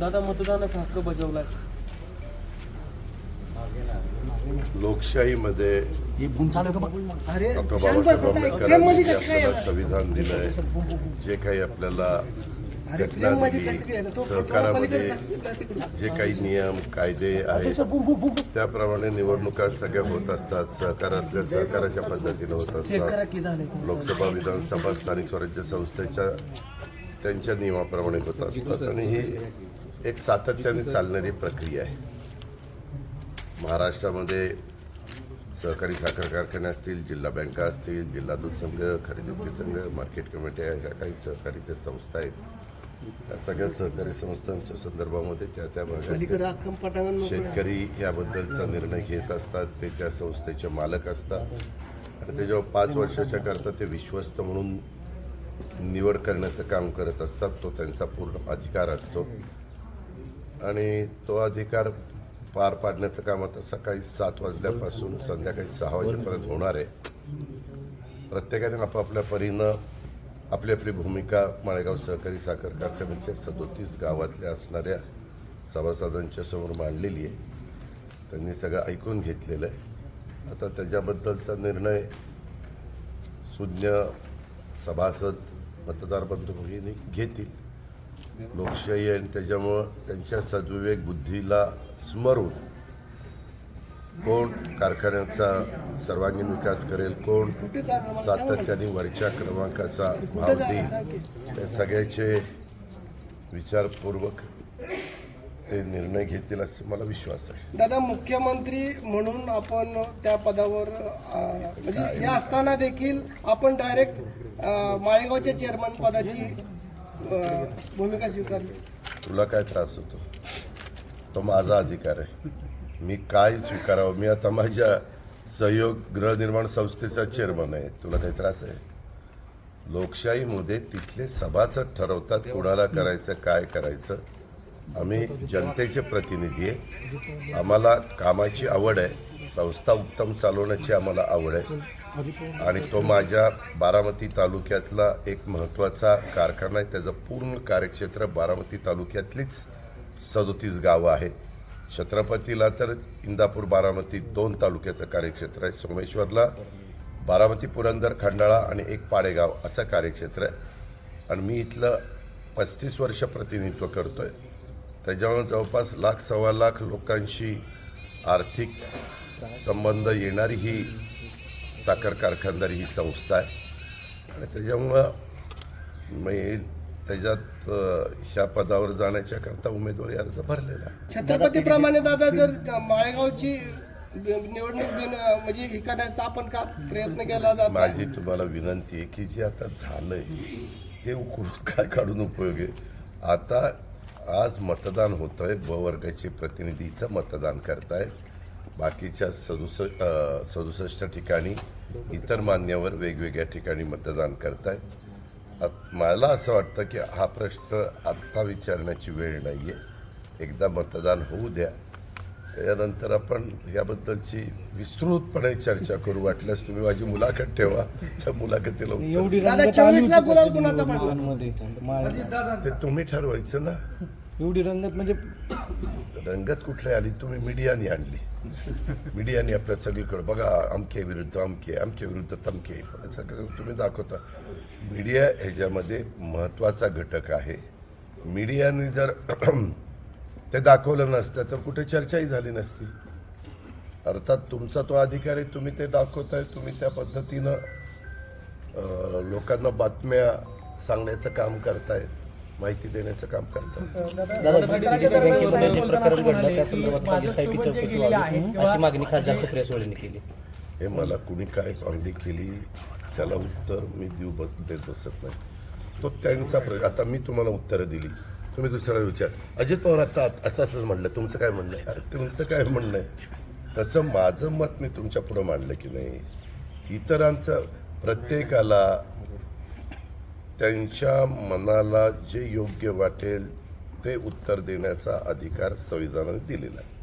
दादा मतदानाचा हक्क बजावलाय. लोकशाहीमध्ये डॉक्टर बाबासाहेब आंबेडकरांनी आपल्याला संविधान दिलंय जे काही आपल्याला घटना दिली सहकारामध्ये जे काही नियम कायदे आहेत त्याप्रमाणे निवडणुका सगळ्या होत असतात सहकारातल्या सहकाराच्या पद्धतीने होत असतात. लोकसभा विधानसभा स्थानिक स्वराज्य संस्थेच्या त्यांच्या नियमाप्रमाणे होत असतात. आणि ही एक सातत्याने चालणारी प्रक्रिया आहे. महाराष्ट्रामध्ये सहकारी साखर कारखाने असतील जिल्हा बँका असतील जिल्हा दूध संघ खरेदी संघ मार्केट कमिट्या ह्या काही सहकारी ज्या संस्था आहेत. सगळ्या सहकारी संस्थांच्या संदर्भामध्ये त्या त्या भागात शेतकरी याबद्दलचा निर्णय घेत असतात ते त्या संस्थेचे मालक असतात. आणि त्याच्यावर पाच वर्षाच्या करता ते विश्वस्त म्हणून निवड करण्याचं काम करत असतात तो त्यांचा पूर्ण अधिकार असतो. आणि तो अधिकार पार पाडण्याचं काम आता सकाळी सात वाजल्यापासून संध्याकाळी सहा वाजेपर्यंत होणार आहे. प्रत्येकाने आपापल्या परीनं आपली आपली भूमिका माळेगाव सहकारी साखर कारखान्याच्या सदोतीस गावातल्या असणाऱ्या सभासदांच्या समोर मांडलेली आहे. त्यांनी सगळं ऐकून घेतलेलं आहे. आता त्याच्याबद्दलचा निर्णय सुज्ञ सभासद मतदार बंधू भगिनी घेतील. लोकशाही आणि त्याच्यामुळं त्यांच्या सद्विवेक बुद्धीला स्मरून कोण कारखान्याचा सर्वांगीण विकास करेल कोण सातत्याने वरच्या क्रमांकाचा भाव देईल त्या सगळ्याचे विचारपूर्वक ते निर्णय घेतील असे मला विश्वास आहे. दादा मुख्यमंत्री म्हणून आपण त्या पदावर म्हणजे हे असताना देखील आपण डायरेक्ट माळेगावच्या चेअरमन पदाची भूमिका स्वीकारली. तुला काय त्रास होतो? तो माझा अधिकार आहे. मी काय स्वीकारावं? मी आता माझ्या सहयोग गृहनिर्माण संस्थेचा चेअरमन आहे. तुला काही त्रास आहे? लोकशाहीमध्ये तिथले सभासद ठरवतात कोणाला करायचं काय करायचं. आम्ही जनतेचे प्रतिनिधी आहे. आम्हाला कामाची आवड आहे. संस्था उत्तम चालवण्याची आम्हाला आवड आहे. आणि तो माझ्या बारामती तालुक्यातला एक महत्त्वाचा कारखाना आहे. त्याचं पूर्ण कार्यक्षेत्र बारामती तालुक्यातलीच सदोतीस गावं आहेत. छत्रपतीला तर इंदापूर बारामती दोन तालुक्याचं कार्यक्षेत्र आहे. सोमेश्वरला बारामती पुरंदर खंडाळा आणि एक पाडेगाव असं कार्यक्षेत्र आहे. आणि मी इथलं पस्तीस वर्ष प्रतिनिधित्व करतो आहे त्याच्यामुळे जवळपास लाख सव्वा लाख लोकांशी आर्थिक संबंध येणारी ही साखर कारखानदारी ही संस्था आहे. आणि त्याच्यामुळं मी त्याच्यात ह्या पदावर जाण्याच्या करता उमेदवारी अर्ज भरलेला आहे. छत्रपतीप्रमाणे दादा जर माळेगावची निवडणूक म्हणजे हे करण्याचा आपण का प्रयत्न केला जात? माझी तुम्हाला विनंती आहे की जे आता झालंय ते उकळून काय काढून उपयोग आहे? आता आज मतदान होतं आहे ब वर्गाचे प्रतिनिधी इथं मतदान करताय बाकीच्या सदुस सदुसष्ट ठिकाणी इतर मान्यवर वेगवेगळ्या ठिकाणी मतदान करताय आत- मला असं वाटतं की हा प्रश्न आत्ता विचारण्याची वेळ नाही आहे एकदा मतदान होऊ द्या. त्याच्यानंतर आपण याबद्दलची विस्तृतपणे चर्चा करू. वाटल्यास तुम्ही माझी मुलाखत ठेवा. त्या मुलाखतीला ते तुम्ही ठरवायचं ना? एवढी रंगत म्हणजे रंगत कुठली आली? तुम्ही मीडियाने आणली. मीडियाने आपल्या सगळीकडे. बघा अमके विरुद्ध अमके अमके विरुद्ध तमके. असं कसं तुम्ही दाखवता. मीडिया ह्याच्यामध्ये महत्त्वाचा घटक आहे. मीडियाने जर ते दाखवलं नसतं तर कुठे चर्चाही झाली नसती. अर्थात तुमचा तो अधिकार आहे तुम्ही ते दाखवताय तुम्ही त्या पद्धतीनं लोकांना बातम्या सांगण्याचं काम करताय माहिती देण्याचं काम करताय दादा डीसीबीसी बँकेमध्ये जे प्रकरण घडलं त्या संदर्भात माझी साहेबी चौकशी व्हावी अशी मागणी खासदार सुप्रिया सुळेंनी केली. हे मला कुणी काय मागणी केली त्याला उत्तर मी देऊ देत बसत नाही. तो त्यांचा प्रश्न आता मी तुम्हाला उत्तरं दिली. तुम्ही दुसऱ्याला विचार. अजित पवार आता असं असंच म्हणलं. तुमचं काय म्हणणं? आहे अरे तुमचं काय म्हणणं? आहे तसं माझं मत मी तुमच्या पुढं मांडलं की नाही. इतरांचं प्रत्येकाला त्यांच्या मनाला जे योग्य वाटेल ते उत्तर देण्याचा अधिकार संविधानाने दिलेला आहे.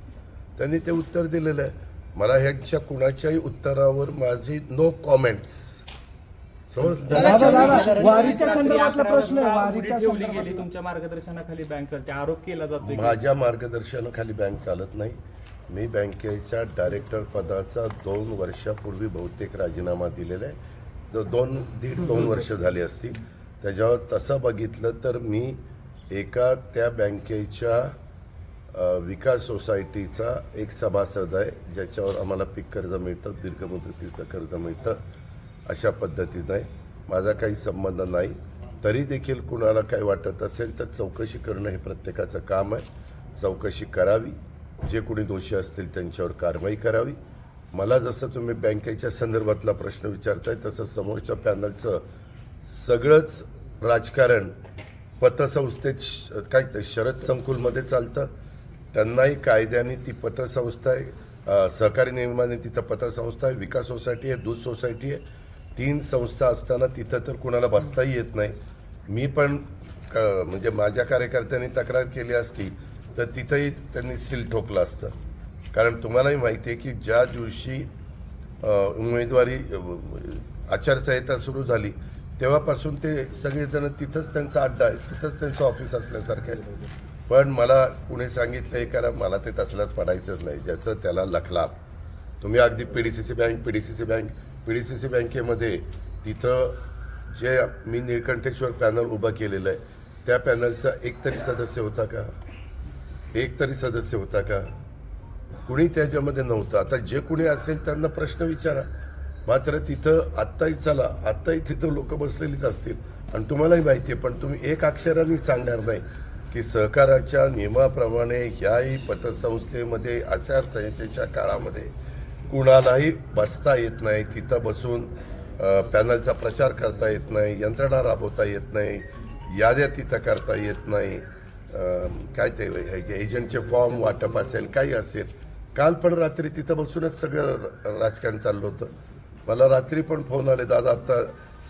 त्यांनी ते उत्तर दिलेलं आहे. मला ह्यांच्या कुणाच्याही उत्तरावर माझी नो कॉमेंट्स वारीच्या संदर्भातला प्रश्न वारीच्या ठेवली गेली तुमच्या मार्गदर्शनाखाली बँक चालते आरोप केला जातोय की माझ्या मार्गदर्शनाखाली बँक चालत नाही. मी बँकेच्या डायरेक्टर पदाचा दोन वर्षापूर्वी बहुतेक राजीनामा दिलेला आहे. तो दोन दीड दोन वर्ष झाली असतील. त्याच्यावर तसं बघितलं तर मी एका त्या बँकेच्या विकास सोसायटीचा एक सभासद आहे ज्याच्यावर आम्हाला पीक कर्ज मिळतं दीर्घ मुदतीचं कर्ज मिळतं. अशा पद्धतीने माझा काही संबंध नाही. तरी देखील कुणाला काही वाटत असेल तर चौकशी करणं हे प्रत्येकाचं काम आहे. चौकशी करावी. जे कोणी दोषी असतील त्यांच्यावर कारवाई करावी. मला जसं तुम्ही बँकेच्या संदर्भातला प्रश्न विचारताय तसं समोरच्या पॅनलचं सगळंच राजकारण पतसंस्थेत श- काय ते शरद संकुलमध्ये चालतं. त्यांनाही कायद्याने ती पतसंस्था आहे. सहकारी नियमाने तिथं पतसंस्था आहे. विकास सोसायटी आहे दूध सोसायटी आहे. तीन संस्था असताना तिथं तर कुणाला बसताही येत नाही. मी पण क- म्हणजे माझ्या कार्यकर्त्यांनी तक्रार केली असती तर तिथंही त्यांनी सील ठोकलं असतं. कारण तुम्हालाही माहिती आहे की ज्या दिवशी उमेदवारी आचारसंहिता सुरू झाली तेव्हापासून ते सगळेजण तिथंच त्यांचा अड्डा आहे तिथंच त्यांचं ऑफिस असल्यासारखं आहे. पण मला कुणी सांगितलं हे कारण मला ते तसल्यात पडायचंच नाही ज्याचं त्याला लखलाप. तुम्ही अगदी P D C C bank P D C C bank P D C C बँकेमध्ये तिथं जे मी निळकंठेश्वर पॅनल उभं केलेलं आहे त्या पॅनलचा एक तरी सदस्य होता का? एक तरी सदस्य होता का? कुणी त्याच्यामध्ये नव्हतं. आता जे कुणी असेल त्यांना प्रश्न विचारा. मात्र तिथं आत्ताही चला आत्ताही तिथं लोक बसलेलीच असतील. आणि तुम्हालाही माहिती आहे पण तुम्ही एक अक्षराने सांगणार नाही की सहकाराच्या नियमाप्रमाणे ह्याही पतसंस्थेमध्ये आचारसंहितेच्या काळामध्ये कुणालाही बसता येत नाही. तिथं बसून पॅनलचा प्रचार करता येत नाही यंत्रणा राबवता येत नाही याद्या तिथं करता येत नाही. काय ते ह्याचे एजंटचे फॉर्म वाटप असेल काही असेल. काल पण रात्री तिथं बसूनच सगळं राजकारण चाललं होतं. मला रात्री पण फोन आले दादा आता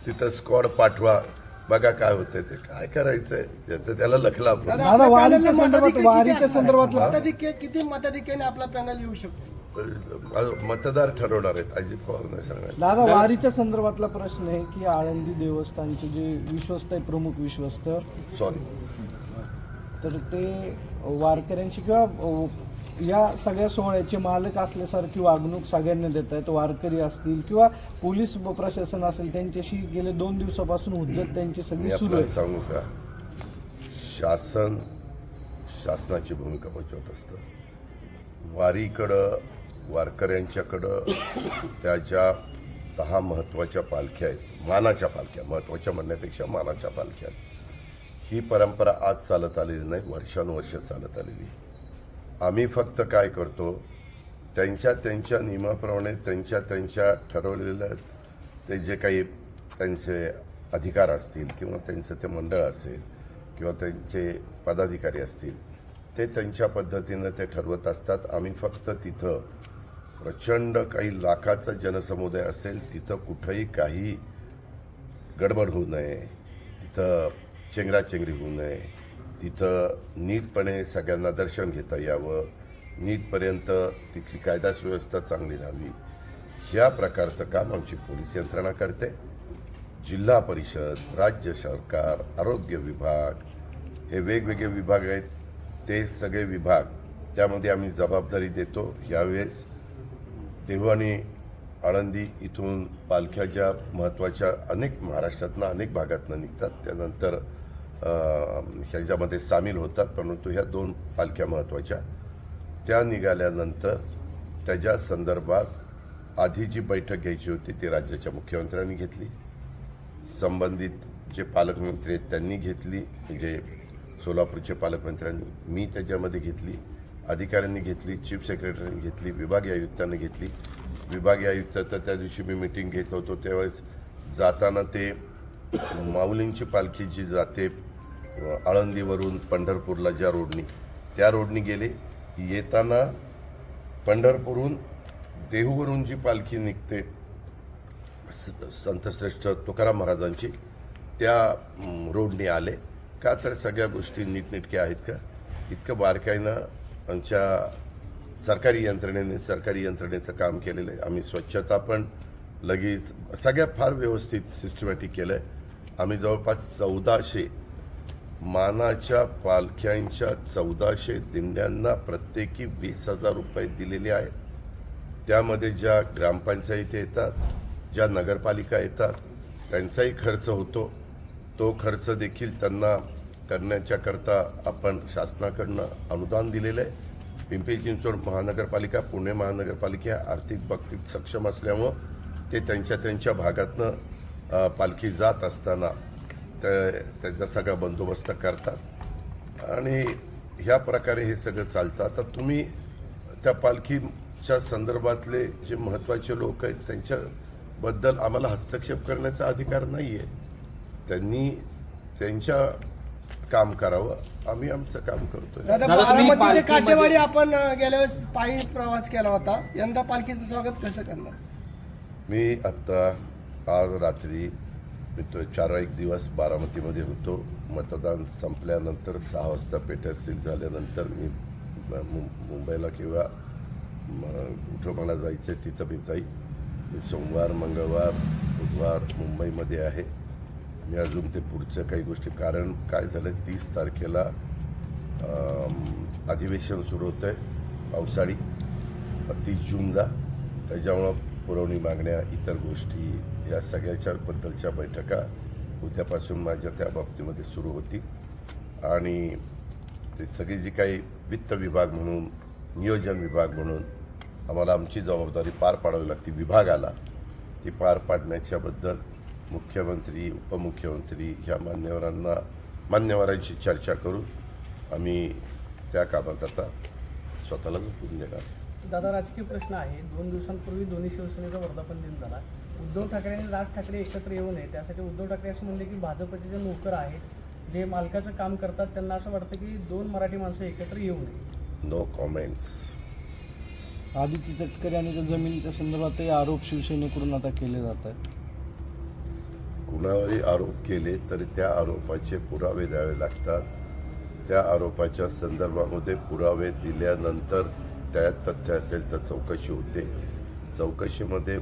तिथं स्क्वॉड पाठवा. बघा काय होतंय ते. काय करायचंय? ज्याचं त्याला लखला वारीच्या? संदर्भातला- किती मताधिक्याने आपला पॅनल येऊ शकतो? मतदार ठरवणार आहेत अजित पवार नाही सांगायला दादा वारीच्या संदर्भातला प्रश्न आहे की आळंदी देवस्थानचे जे विश्वस्त आहे प्रमुख विश्वस्त सॉरी तर ते वारकऱ्यांची किंवा या सगळ्या सोहळ्याचे मालक असल्यासारखी वागणूक सगळ्यांना देत आहेत वारकरी असतील किंवा पोलीस प्रशासन असेल त्यांच्याशी गेले दोन दिवसापासून हुज्जत त्यांची सगळी सुरू आहे. सांगू का? शासन शासनाची भूमिका बजावत असतं. वारीकडं वारकऱ्यांच्याकडं त्या ज्या दहा महत्त्वाच्या पालख्या आहेत मानाच्या पालख्या महत्त्वाच्या म्हणण्यापेक्षा मानाच्या पालख्या ही परंपरा आज चालत आलेली नाही वर्षानुवर्ष चालत आलेली आम्ही फक्त काय करतो त्यांच्या त्यांच्या नियमाप्रमाणे त्यांच्या त्यांच्या ठरवलेल्या ते जे काही त्यांचे अधिकार असतील किंवा त्यांचं ते मंडळ असेल किंवा त्यांचे पदाधिकारी असतील ते त्यांच्या पद्धतीनं ते ठरवत असतात. आम्ही फक्त तिथं प्रचंड काही लाखाचा जनसमुदाय असेल तिथं कुठंही काही गडबड होऊ नये तिथं चेंगराचेंगरी होऊ नये तिथं नीटपणे सगळ्यांना दर्शन घेता यावं नीटपर्यंत तिथली कायदा सुव्यवस्था चांगली राहावी. ह्या प्रकारचं काम आमची पोलीस यंत्रणा करते. जिल्हा परिषद राज्य सरकार आरोग्य विभाग हे वेगवेगळे विभाग आहेत. ते सगळे विभाग त्यामध्ये आम्ही जबाबदारी देतो. यावेळेस देहू आणि आळंदी इथून पालख्या ज्या महत्त्वाच्या अनेक महाराष्ट्रातनं अनेक भागातनं निघतात. त्यानंतर ह्याच्यामध्ये सामील होतात. परंतु ह्या दोन पालख्या महत्त्वाच्या त्या निघाल्यानंतर त्याच्या संदर्भात आधी जी बैठक घ्यायची होती ती राज्याच्या मुख्यमंत्र्यांनी घेतली. संबंधित जे पालकमंत्री आहेत त्यांनी घेतली. म्हणजे सोलापूरचे पालकमंत्र्यांनी मी त्याच्यामध्ये घेतली अधिकाऱ्यांनी घेतली चीफ सेक्रेटरीने घेतली विभागीय आयुक्तांनी घेतली. विभागीय आयुक्त तर त्या दिवशी मी मिटिंग घेत होतो त्यावेळेस जाताना ते माऊलींची पालखी जी जाते आळंदीवरून पंढरपूरला ज्या रोडनी त्या रोडनी गेले. येताना पंढरपूरहून देहूवरून जी पालखी निघते स- संतश्रेष्ठ तुकाराम महाराजांची त्या रोडनी रोडने आले. का तर सगळ्या गोष्टी नीटनेटक्या आहेत का? इतकं बारकाईनं आमच्या सरकारी यंत्रणेने सरकारी यंत्रणेचं काम केलेलं आहे. आम्ही स्वच्छता पण लगेच सगळ्या फार व्यवस्थित सिस्टमॅटिक केलं आहे आम्ही जवळपास चौदाशे मानाच्या पालख्यांच्या चौदाशे दिंड्यांना प्रत्येकी वीस हजार रुपये दिलेले आहेत. त्यामध्ये ज्या ग्रामपंचायती येतात ज्या नगरपालिका येतात त्यांचाही खर्च होतो. तो खर्च देखील त्यांना करण्याच्याकरता आपण शासनाकडनं अनुदान दिलेलं आहे. पिंपरी चिंचवड महानगरपालिका पुणे महानगरपालिका आर्थिक बाबतीत सक्षम असल्यामुळं ते त्यांच्या त्यांच्या भागातनं पालखी जात असताना त्याचा सगळा बंदोबस्त करतात. आणि ह्या प्रकारे हे सगळं चालतं. आता तुम्ही त्या पालखीच्या संदर्भातले जे महत्त्वाचे लोक आहेत त्यांच्याबद्दल आम्हाला हस्तक्षेप करण्याचा अधिकार नाही आहे त्यांनी त्यांच्या काम करावं. आम्ही आमचं काम करतोय. दादा बारामती ते पालखीमध्ये- काटेवाडी आपण अ, गेल्या वेळेस पायी प्रवास केला होता. यंदा पालखीचं स्वागत कसं करणार? मी आत्ता आज रात्री मी तो चार एक दिवस बारामतीमध्ये होतो. मतदान संपल्यानंतर सहा वाजता पेटर सील झाल्यानंतर मी मु- मुंबईला किंवा म- कुठं मला जायचं आहे तिथं मी जाईल. मी सोमवार मंगळवार बुधवार मुंबईमध्ये आहे. मी अजून ते पुढच्या काही गोष्टी कारण काय झालं तीस तारखेला अधिवेशन सुरू होतं आहे पावसाळी तीस जूनला. त्याच्यामुळं पुरवणी मागण्या इतर गोष्टी या सगळ्याच्या बद्दलच्या बैठका उद्यापासून माझ्या त्या बाबतीमध्ये सुरू होती. आणि ते सगळी जी काही वित्त विभाग म्हणून नियोजन विभाग म्हणून आम्हाला आमची जबाबदारी पार पाडावी लागते विभागाला. ती पार पाडण्याच्याबद्दल मुख्यमंत्री उपमुख्यमंत्री ह्या मान्यवरांना मान्यवरांशी चर्चा करून आम्ही त्या कामात आता स्वतःला झोपून देणार. दादा राजकीय प्रश्न आहे. दोन दिवसांपूर्वी दोन्ही शिवसेनेचा वर्धापन दिन झाला. उद्धव ठाकरे आणि राज ठाकरे एकत्र येऊ नये त्यासाठी उद्धव ठाकरे असं म्हणले की भाजपचे जे नोकर आहेत जे मालकाचं काम करतात त्यांना असं वाटतं की दोन मराठी माणसं एकत्र येऊ नये. नो कॉमेंट्स आदित्य तटकरे आणि जमिनीच्या संदर्भातही आरोप शिवसेनेकडून आता केले जात आहेत. कुणावरही आरोप केले तरी त्या आरोपाचे पुरावे द्यावे लागतात. त्या आरोपाच्या संदर्भामध्ये पुरावे दिल्यानंतर त्यात तथ्य असेल तर चौकशी होते. चौकशीमध्ये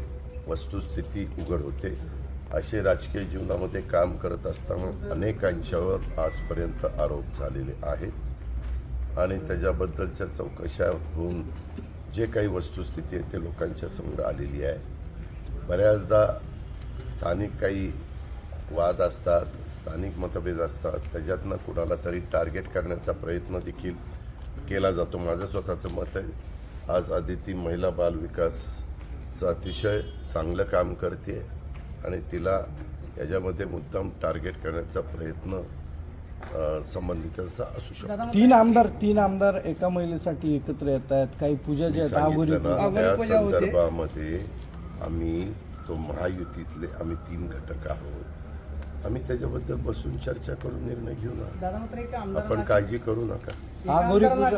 वस्तुस्थिती उघड होते. असे राजकीय जीवनामध्ये काम करत असताना अनेकांच्यावर आजपर्यंत आरोप झालेले आहेत आणि त्याच्याबद्दलच्या चौकशा होऊन जे काही वस्तुस्थिती आहे ते लोकांच्या समोर आलेली आहे. बऱ्याचदा स्थानिक काही वाद असतात स्थानिक मतभेद असतात त्याच्यातनं कुणाला तरी टार्गेट करण्याचा प्रयत्न देखील केला जातो. माझं स्वतःचं मत आहे आज आदिती महिला बाल विकासचं अतिशय चांगलं काम करते आणि तिला याच्यामध्ये मुद्दाम टार्गेट करण्याचा प्रयत्न संबंधितांचा असू शकतो. तीन आमदार तीन आमदार एका महिलेसाठी एकत्र येत आहेत. काही पूजा ज्या त्या पूजा होते. संदर्भामध्ये आम्ही तो महायुतीतले आम्ही तीन घटक आहोत. आम्ही त्याच्याबद्दल बसून चर्चा करून निर्णय घेऊ ना. आपण काळजी करू नका.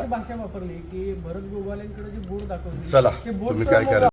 भाषा वापरली की भरत गोगालेंकडे जे बोर्ड दाखवली चला तुम्ही काय करा?